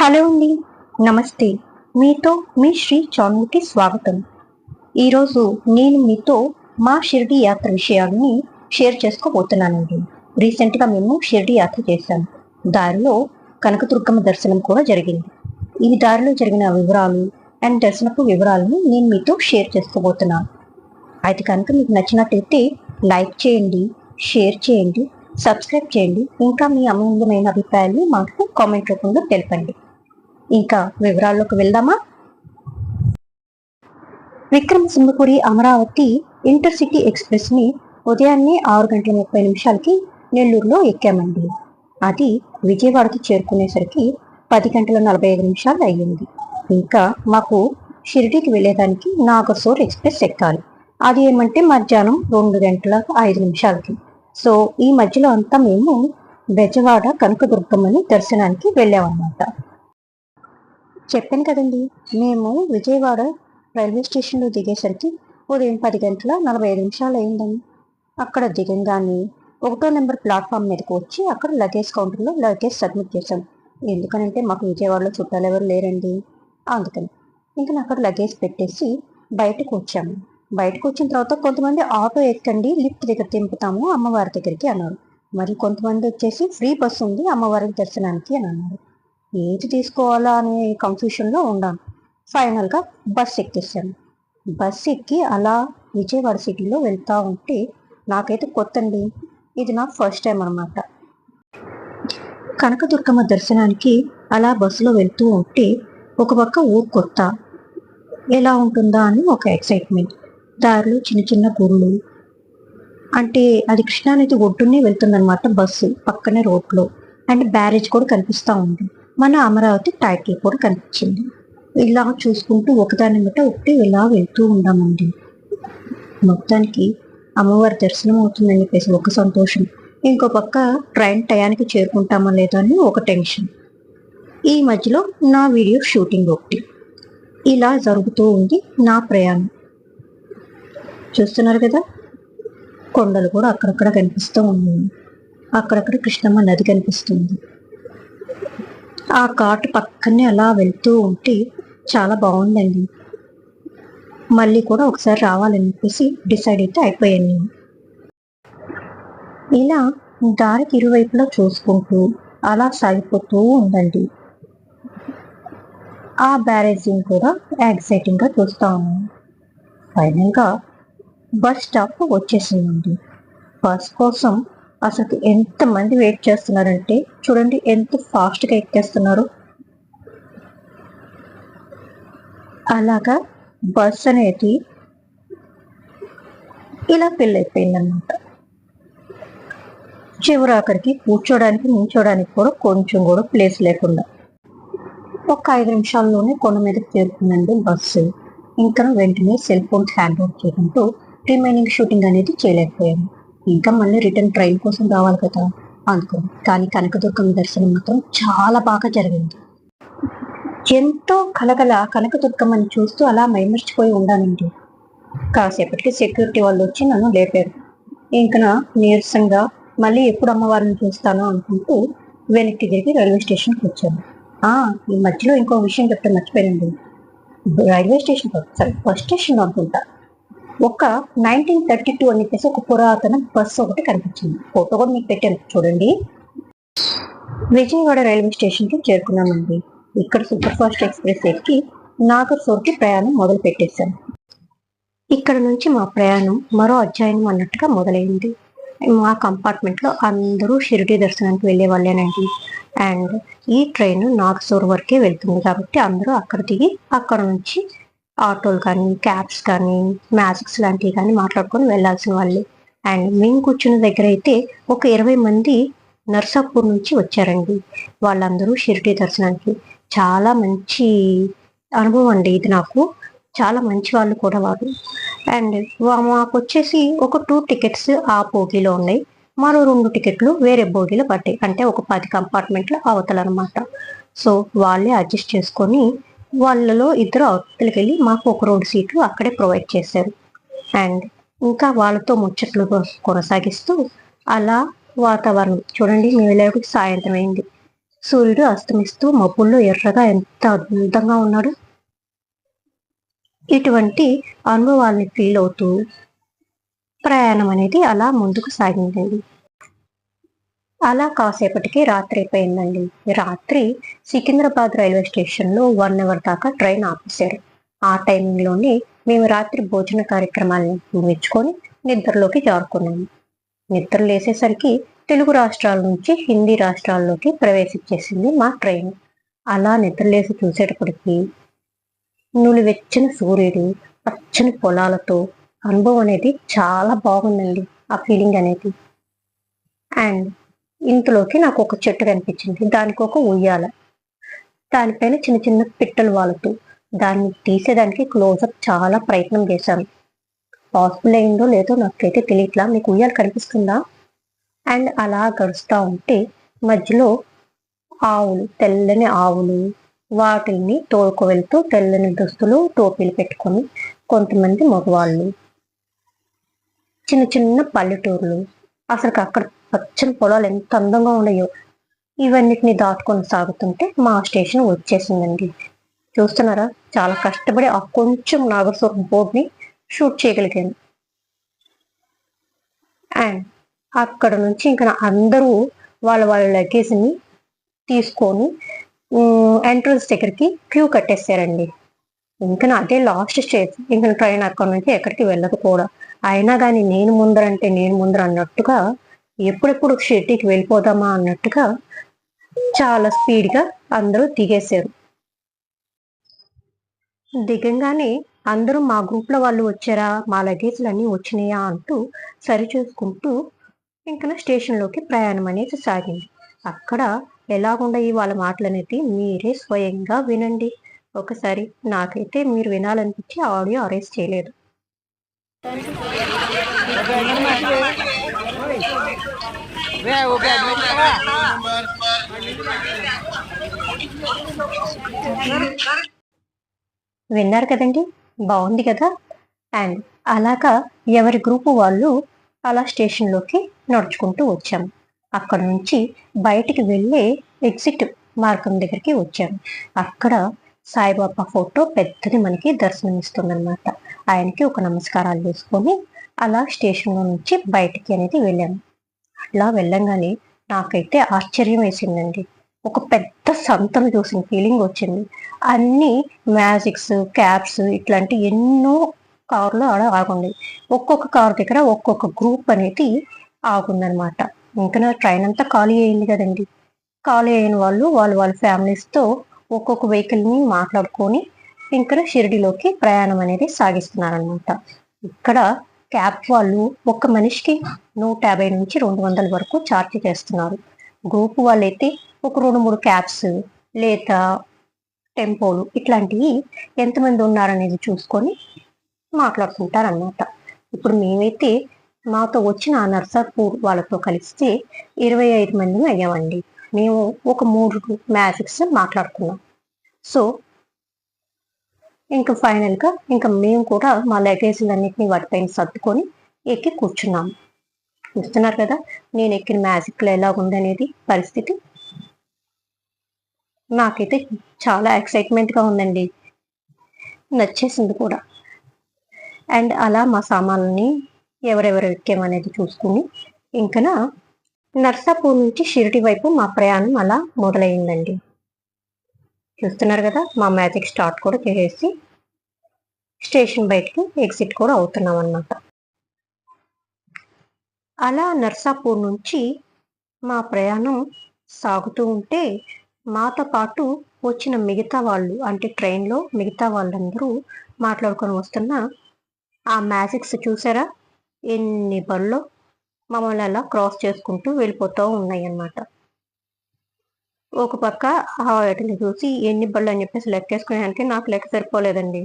Hello అండి. నమస్తే. మీతో మీ శ్రీ చానుకి స్వాగతం. ఈరోజు నేను మీతో మా షిరిడి యాత్ర విషయాలని షేర్ చేసుకోబోతున్నానండి. రీసెంట్గా మేము షిరిడి యాత్ర చేశాం. దారిలో కనకదుర్గమ్మ దర్శనం కూడా జరిగింది. ఈ దారిలో జరిగిన వివరాలు అండ్ దర్శనపు వివరాలను నేను మీతో షేర్ చేసుకోబోతున్నాను. అయితే కనుక మీకు నచ్చినట్లయితే లైక్ చేయండి షేర్ చేయండి సబ్స్క్రైబ్ చేయండి. ఇంకా మీ అమూల్యమైన అభిప్రాయాలు మాకు కామెంట్ రూపంలో తెలపండి. ఇంకా వివరాల్లోకి వెళ్దామా? విక్రమసింహపురి అమరావతి ఇంటర్సిటీ ఎక్స్ప్రెస్ని ఉదయాన్నే ఆరు గంటల ముప్పై నిమిషాలకి నెల్లూరులో ఎక్కామండి. అది విజయవాడకి చేరుకునేసరికి పది గంటల నలభై ఐదు నిమిషాలు అయ్యింది. ఇంకా మాకు షిరిడీకి వెళ్ళేదానికి నాగసూర్ ఎక్స్ప్రెస్ ఎక్కాలి. అది ఏమంటే మధ్యాహ్నం రెండు గంటల ఐదు నిమిషాలకి. సో ఈ మధ్యలో అంతా మేము బెజవాడ కనకదుర్గమ్మని దర్శనానికి వెళ్ళామన్నమాట. చెప్పాను కదండి మేము విజయవాడ రైల్వే స్టేషన్లో దిగేసరికి ఉదయం పది గంటల నలభై ఐదు నిమిషాలు అయిందని అక్కడ దిగంగానే ఒకటో నెంబర్ ప్లాట్ఫామ్ మీదకి వచ్చి అక్కడ లగేజ్ కౌంటర్లో లగేజ్ సబ్మిట్ చేశాం. ఎందుకనంటే మాకు విజయవాడలో చుట్టాలు ఎవరు లేరండి. అందుకని ఇంకా నేను అక్కడ లగేజ్ పెట్టేసి బయటకు వచ్చాము. బయటకు వచ్చిన తర్వాత కొంతమంది ఆటో ఎక్కండి లిఫ్ట్ దగ్గర దింపుతాము అమ్మవారి దగ్గరికి అన్నారు. మరి కొంతమంది వచ్చేసి ఫ్రీ బస్ ఉంది అమ్మవారి దర్శనానికి అని అన్నారు. ఏది తీసుకోవాలా అనే కన్ఫ్యూషన్లో ఉన్నాను ఫైనల్గా బస్ ఎక్కేసాను. బస్ ఎక్కి అలా విజయవాడ సిటీలో వెళ్తూ ఉంటే నాకైతే కొత్త అండి ఇది నా ఫస్ట్ టైం అనమాట కనకదుర్గమ్మ దర్శనానికి అలా బస్సులో వెళ్తూ ఉంటే ఒక పక్క ఊరు కొత్త. ఎలా ఉంటుందా అని ఒక ఎక్సైట్మెంట్ దారిలో చిన్న చిన్న గుళ్ళు. అంటే అది కృష్ణానది ఒడ్డునే వెళ్తుందన్నమాట బస్సు పక్కనే రోడ్లో. అండ్ బ్యారేజ్ కూడా కనిపిస్తూ ఉంది. మన అమరావతి టైటిల్ కూడా కనిపించింది. ఇలా చూసుకుంటూ ఒకదాని మీద ఒకటి ఇలా వెళ్తూ ఉన్నామండి మొత్తానికి అమ్మవారి దర్శనం అవుతుందని చెప్పేసి ఒక సంతోషం. ఇంకో పక్క ట్రైన్ టయానికి చేరుకుంటామా లేదా అని ఒక టెన్షన్. ఈ మధ్యలో నా వీడియో షూటింగ్ ఒకటి. ఇలా జరుగుతూ ఉంది నా ప్రయాణం. చూస్తున్నారు కదా? కొండలు కూడా అక్కడక్కడ కనిపిస్తూ ఉన్నాయి. అక్కడక్కడ కృష్ణమ్మ నది కనిపిస్తుంది. ఆ ఘాట్ పక్కనే అలా వెళ్తూ ఉంటే చాలా బాగుందండి. మళ్ళీ కూడా ఒకసారి రావాలని చెప్పేసి డిసైడ్ అయితే అయిపోయాను నేను. ఇలా దారికి ఇరువైపులా చూసుకుంటూ అలా సాగిపోతూ ఉందండి. ఆ బ్యారేజింగ్ కూడా ఎగ్జైటింగ్గా చూస్తాము చూస్తా ఉన్నాను. బస్ స్టాప్ వచ్చేసిందండి. బస్ కోసం అసలు ఎంత మంది వెయిట్ చేస్తున్నారంటే చూడండి ఎంత ఫాస్ట్గా ఎక్కేస్తున్నారు. అలాగా బస్ అనేది ఇలా పెళ్ళైపోయిందన్నమాట చివరి అక్కడికి కూర్చోడానికి నించోడానికి కూడా కొంచెం కూడా ప్లేస్ లేకుండా. ఒక ఐదు నిమిషాల్లోనే కొండ మీదకి చేరుకుందండి బస్సు ఇంకా వెంటనే సెల్ ఫోన్స్ హ్యాండ్ ఓవర్ చేయడంతో రిమైనింగ్ షూటింగ్ అనేది చేయలేకపోయాను ఇంకా మళ్ళీ రిటర్న్ ట్రైన్ కోసం రావాలి కదా అనుకుంది కానీ కనకదుర్గం దర్శనం మాత్రం చాలా బాగా జరిగింది. ఎంతో కలగల కనకదుర్గమ్మని చూస్తూ అలా మైమర్చిపోయి ఉండానండి. కాసేపటికి సెక్యూరిటీ వాళ్ళు వచ్చి నన్ను లేపారు. ఇంకా నా నీరసంగా మళ్ళీ ఎప్పుడు అమ్మవారిని చూస్తాను అనుకుంటూ వెనక్కి తిరిగి రైల్వే స్టేషన్కి వచ్చాను. ఈ మధ్యలో ఇంకో విషయం చెప్తే మర్చిపోయానండి. Railway station sorry bus station అనుకుంటా. ఒక నైన్టీన్ థర్టీ టూ అని చెప్పేసి ఒక పురాతన బస్సు ఒకటి కనిపించింది. ఫోటో కూడా మీకు పెట్టాను. చూడండి. విజయవాడ రైల్వే స్టేషన్కి చేరుకున్నామండి. ఇక్కడ సూపర్ ఫాస్ట్ ఎక్స్ప్రెస్ ఎక్కి నాగర్సోర్కి ప్రయాణం మొదలు పెట్టేశాను ఇక్కడ నుంచి మా ప్రయాణం మరో అధ్యాయనం అన్నట్టుగా మొదలైంది. మా కంపార్ట్మెంట్లో అందరూ షిరిడి దర్శనానికి వెళ్ళే వాళ్ళేనండి. అండ్ ఈ ట్రైన్ నాగసూర్ వరకే వెళ్తుంది కాబట్టి అందరూ అక్కడ దిగి అక్కడ నుంచి ఆటోలు కానీ క్యాబ్స్ కానీ మ్యాజిక్స్ లాంటివి కానీ మాట్లాడుకొని వెళ్ళాల్సిన వాళ్ళే. అండ్ మేము కూర్చున్న దగ్గర అయితే ఒక ఇరవై మంది నర్సాపూర్ నుంచి వచ్చారండి. వాళ్ళందరూ షిరిడి దర్శనానికి. చాలా మంచి అనుభవం అండి ఇది నాకు. చాలా మంచి వాళ్ళు కూడా వారు. అండ్ మాకు వచ్చేసి ఒక టూ టికెట్స్ ఆ బోగిలో ఉన్నాయి. మరో రెండు టికెట్లు వేరే బోగిలో పడ్డాయి. అంటే ఒక పది కంపార్ట్మెంట్లు అవతలనమాట. సో వాళ్ళే అడ్జస్ట్ చేసుకొని వాళ్ళలో ఇద్దరు అవతలకి వెళ్ళి మాకు ఒక రెండు సీట్లు అక్కడే ప్రొవైడ్ చేశారు. అండ్ ఇంకా వాళ్ళతో ముచ్చట్లు కొనసాగిస్తూ అలా వాతావరణం. చూడండి మేము సాయంత్రం అయింది. సూర్యుడు అస్తమిస్తూ మబ్బుల్లో ఎర్రగా ఎంత అద్భుతంగా ఉన్నాడు. ఇటువంటి అనుభవాల్ని ఫీల్ అవుతూ ప్రయాణం అనేది అలా ముందుకు సాగిందండి. అలా కాసేపటికి రాత్రి అయిపోయిందండి. రాత్రి సికింద్రాబాద్ రైల్వే స్టేషన్లో వన్ అవర్ దాకా ట్రైన్ ఆపేశారు. ఆ టైంలోనే మేము రాత్రి భోజన కార్యక్రమాలను ముగించుకొని నిద్రలోకి జారుకున్నాము. నిద్ర లేసేసరికి తెలుగు రాష్ట్రాల నుంచి హిందీ రాష్ట్రాల్లోకి ప్రవేశించేసింది మా ట్రైన్. అలా నిద్రలేసి చూసేటప్పటికి నులివెచ్చిన సూర్యుడు పచ్చని పొలాలతో అనుభవం అనేది చాలా బాగుందండి ఆ ఫీలింగ్ అనేది. అండ్ ఇంతలోకి నాకు ఒక చెట్టు కనిపించింది. దానికి ఒక ఉయ్యాల. దానిపైన చిన్న చిన్న పిట్టలు వాలుతూ దాన్ని తీసేదానికి క్లోజప్ చాలా ప్రయత్నం చేశాను. పాసిబుల్ అయిందో లేదో నాకైతే తెలియట్లా. మీకు ఉయ్యాలు కనిపిస్తుందా? అండ్ అలా గడుస్తూ ఉంటే మధ్యలో ఆవులు తెల్లని ఆవులు వాటిని తోలుకు వెళ్తూ తెల్లని దుస్తులు టోపీలు పెట్టుకొని కొంతమంది మగవాళ్ళు చిన్న చిన్న పల్లెటూర్లు. అసలు అక్కడ పచ్చని పొలాలు ఎంత అందంగా ఉన్నాయో ఇవన్నిటిని దాటుకొని సాగుతుంటే మా స్టేషన్ వచ్చేసిందండి. చూస్తున్నారా? చాలా కష్టపడి ఆ కొంచెం నాగస్వరం బోర్డ్ని షూట్ చేయగలిగాను. అండ్ అక్కడ నుంచి ఇంకా అందరూ వాళ్ళ వాళ్ళ లగేజ్ని తీసుకొని ఎంట్రన్స్ దగ్గరికి క్యూ కట్టేశారండి. ఇంకా అదే లాస్ట్ స్టేజ్. ఇంకా ట్రైన్ అక్కడ నుంచి ఎక్కడికి వెళ్ళదు కూడా. అయినా కానీ నేను ముందరంటే నేను ముందర అన్నట్టుగా ఎప్పుడెప్పుడు షెట్టికి వెళ్ళిపోదామా అన్నట్టుగా చాలా స్పీడ్గా అందరూ దిగేశారు. దిగంగానే అందరూ మా గ్రూప్లో వాళ్ళు వచ్చారా మా లగేజ్లు అన్నీ వచ్చినాయా అంటూ సరిచూసుకుంటూ ఇంకా స్టేషన్లోకి ప్రయాణం అనేది సాగింది. అక్కడ ఎలాగుండయి వాళ్ళ మాటలు అనేది మీరే స్వయంగా వినండి. ఒకసారి నాకైతే మీరు వినాలనిపించి ఆడియో అరేంజ్ చేయలేదు. విన్నారు కదండి? బాగుంది కదా? అండ్ అలాగా ఎవరి గ్రూపు వాళ్ళు అలా స్టేషన్లోకి నడుచుకుంటూ వచ్చాము అక్కడ నుంచి బయటికి వెళ్ళే ఎగ్జిట్ మార్గం దగ్గరికి వచ్చాము అక్కడ సాయిబాబా ఫోటో పెద్దది మనకి దర్శనమిస్తుందన్నమాట. ఆయనకి ఒక నమస్కారాలు చేసుకొని అలా స్టేషన్లో నుంచి బయటికి అనేది వెళ్ళాము అట్లా వెళ్ళంగానే నాకైతే ఆశ్చర్యం వేసిందండి. ఒక పెద్ద సంతను చూసిన ఫీలింగ్ వచ్చింది. అన్ని మ్యాజిక్స్ క్యాబ్స్ ఇట్లాంటి ఎన్నో కార్లు ఆడ ఆగుంది ఒక్కొక్క కార్ దగ్గర ఒక్కొక్క గ్రూప్ అనేది ఆగుందనమాట ఇంకా నా ట్రైన్ అంతా ఖాళీ అయింది కదండి. ఖాళీ అయిన వాళ్ళు వాళ్ళు వాళ్ళ ఫ్యామిలీస్తో ఒక్కొక్క వెహికల్ని మాట్లాడుకొని ఇంకా షిరిడిలోకి ప్రయాణం అనేది సాగిస్తున్నారనమాట ఇక్కడ క్యాబ్ వాళ్ళు ఒక మనిషికి నూట యాభై నుంచి రెండు వందల వరకు ఛార్జ్ చేస్తున్నారు. గ్రూప్ వాళ్ళైతే ఒక రెండు మూడు క్యాబ్స్ లేదా టెంపోలు ఇట్లాంటివి ఎంతమంది ఉన్నారనేది చూసుకొని మాట్లాడుకుంటారన్నమాట. ఇప్పుడు మేమైతే మాతో వచ్చిన ఆ నర్సాపూర్ వాళ్ళతో కలిస్తే ఇరవై ఐదు మంది అయ్యామండి. మేము ఒక మూడు మ్యాజిక్స్ మాట్లాడుకున్నాం. సో ఇంకా ఫైనల్గా ఇంకా మేము కూడా మా లగేజ్లన్నింటినీ వాటిపైన సర్దుకొని ఎక్కి కూర్చున్నాము చూస్తున్నారు కదా నేను ఎక్కిన మ్యాజిక్లో ఎలా ఉందనేది పరిస్థితి. నాకైతే చాలా ఎక్సైట్మెంట్గా ఉందండి. నచ్చేసింది కూడా. అండ్ అలా మా సామాన్లని ఎవరెవరు ఎక్కామనేది చూసుకుని ఇంకా నర్సాపూర్ నుంచి షిరిడి వైపు మా ప్రయాణం అలా మొదలైందండి. చూస్తున్నారు కదా మా మ్యాజిక్ స్టార్ట్ కూడా చేసేసి స్టేషన్ బయటికి ఎగ్జిట్ కూడా అవుతున్నాం అన్నమాట అలా నర్సాపూర్ నుంచి మా ప్రయాణం సాగుతూ ఉంటే మాతో పాటు వచ్చిన మిగతా వాళ్ళు అంటే ట్రైన్లో మిగతా వాళ్ళందరూ మాట్లాడుకొని వస్తున్న ఆ మ్యాజిక్స్ చూసారా? ఎన్ని బళ్ళో మమ్మల్ని అలా క్రాస్ చేసుకుంటూ వెళ్ళిపోతూ ఉన్నాయి అన్నమాట ఒక పక్క వాటిని చూసి ఎన్ని బళ్ళు అని చెప్పేసి లెక్కేసుకునేదానికి నాకు లెక్క సరిపోలేదండి.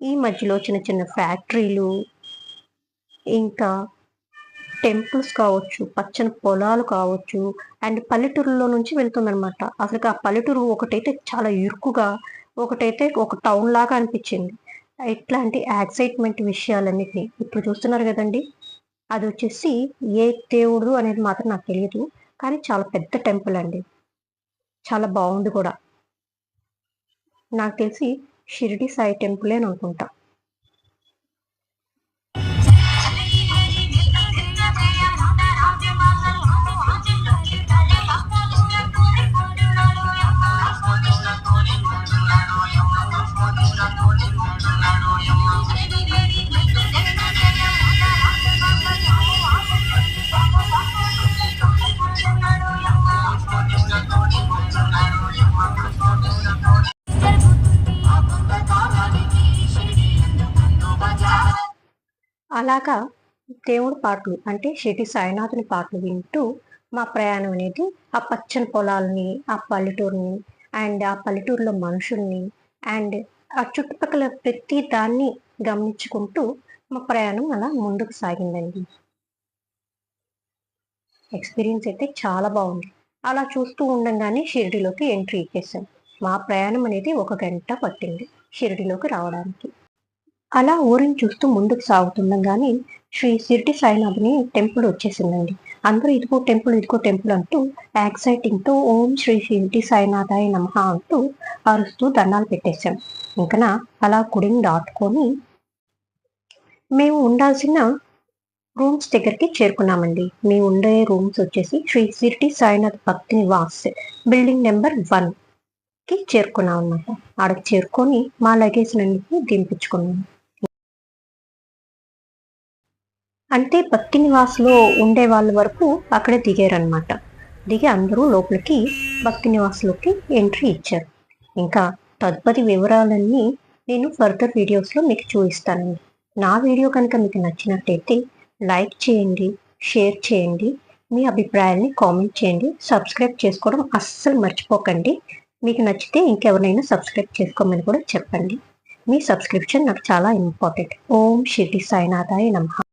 ఈ మధ్యలో చిన్న చిన్న ఫ్యాక్టరీలు ఇంకా టెంపుల్స్ కావచ్చు పచ్చని పొలాలు కావచ్చు అండ్ పల్లెటూరులో నుంచి వెళ్తుందనమాట అసలు ఆ పల్లెటూరు ఒకటైతే చాలా ఇరుకుగా ఒకటైతే ఒక టౌన్ లాగా అనిపించింది. ఇట్లాంటి ఎక్సైట్మెంట్ విషయాలన్నిటినీ ఇప్పుడు చూస్తున్నారు కదండి. అది వచ్చేసి ఏ దేవుడు అనేది మాత్రం నాకు తెలియదు కానీ చాలా పెద్ద టెంపుల్ అండి. చాలా బాగుంది కూడా. నాకు తెలిసి షిరిడి సాయి టెంపులే అని అనుకుంటా. అలాగా దేవుడి పాటలు అంటే షిరిడి సాయినాథుని పాటలు వింటూ మా ప్రయాణం అనేది ఆ పచ్చని పొలాలని ఆ పల్లెటూరుని అండ్ ఆ పల్లెటూరులో మనుషుల్ని అండ్ ఆ చుట్టుపక్కల ప్రతి దాన్ని గమనించుకుంటూ మా ప్రయాణం అలా ముందుకు సాగిందండి. ఎక్స్పీరియన్స్ అయితే చాలా బాగుంది. అలా చూస్తూ ఉండగానే షిరిడిలోకి ఎంట్రీ ఇచ్చేసాం మా ప్రయాణం అనేది ఒక గంట పట్టింది షిరిడిలోకి రావడానికి. అలా ఊరిని చూస్తూ ముందుకు సాగుతుండగానే శ్రీ సిరిటి సాయినాథుని టెంపుల్ వచ్చేసిందండి. అందరూ ఇదిగో టెంపుల్ ఇదిగో టెంపుల్ అంటూ ఎక్సైటింగ్తో ఓం శ్రీ సిరిటి సాయినాథాయ నమ అంటూ అరుస్తూ దండాలు పెట్టేశాం. ఇంకా అలా కుడిని దాటుకొని మేము ఉండాల్సిన రూమ్స్ దగ్గరికి చేరుకున్నామండి. మేము ఉండే రూమ్స్ వచ్చేసి శ్రీ సిరిటి సాయినాథ్ భక్తి నివాస్ బిల్డింగ్ నెంబర్ వన్కి చేరుకున్నాం అనమాట ఆడకి చేరుకొని మా లగేజ్ అన్నింటినీ దింపించుకున్నాం. అంటే భక్తి నివాస్లో ఉండే వాళ్ళ వరకు అక్కడే దిగారనమాట దిగి అందరూ లోపలికి భక్తి నివాస్లోకి ఎంట్రీ ఇచ్చారు. ఇంకా తదుపరి వివరాలన్నీ నేను ఫర్దర్ వీడియోస్లో మీకు చూపిస్తానండి. నా వీడియో కనుక మీకు నచ్చినట్టయితే లైక్ చేయండి షేర్ చేయండి మీ అభిప్రాయాల్ని కామెంట్ చేయండి సబ్స్క్రైబ్ చేసుకోవడం అస్సలు మర్చిపోకండి. మీకు నచ్చితే ఇంకెవరైనా సబ్స్క్రైబ్ చేసుకోమని కూడా చెప్పండి. మీ సబ్స్క్రిప్షన్ నాకు చాలా ఇంపార్టెంట్. ఓం షిరిడి సాయినాథాయ నమ.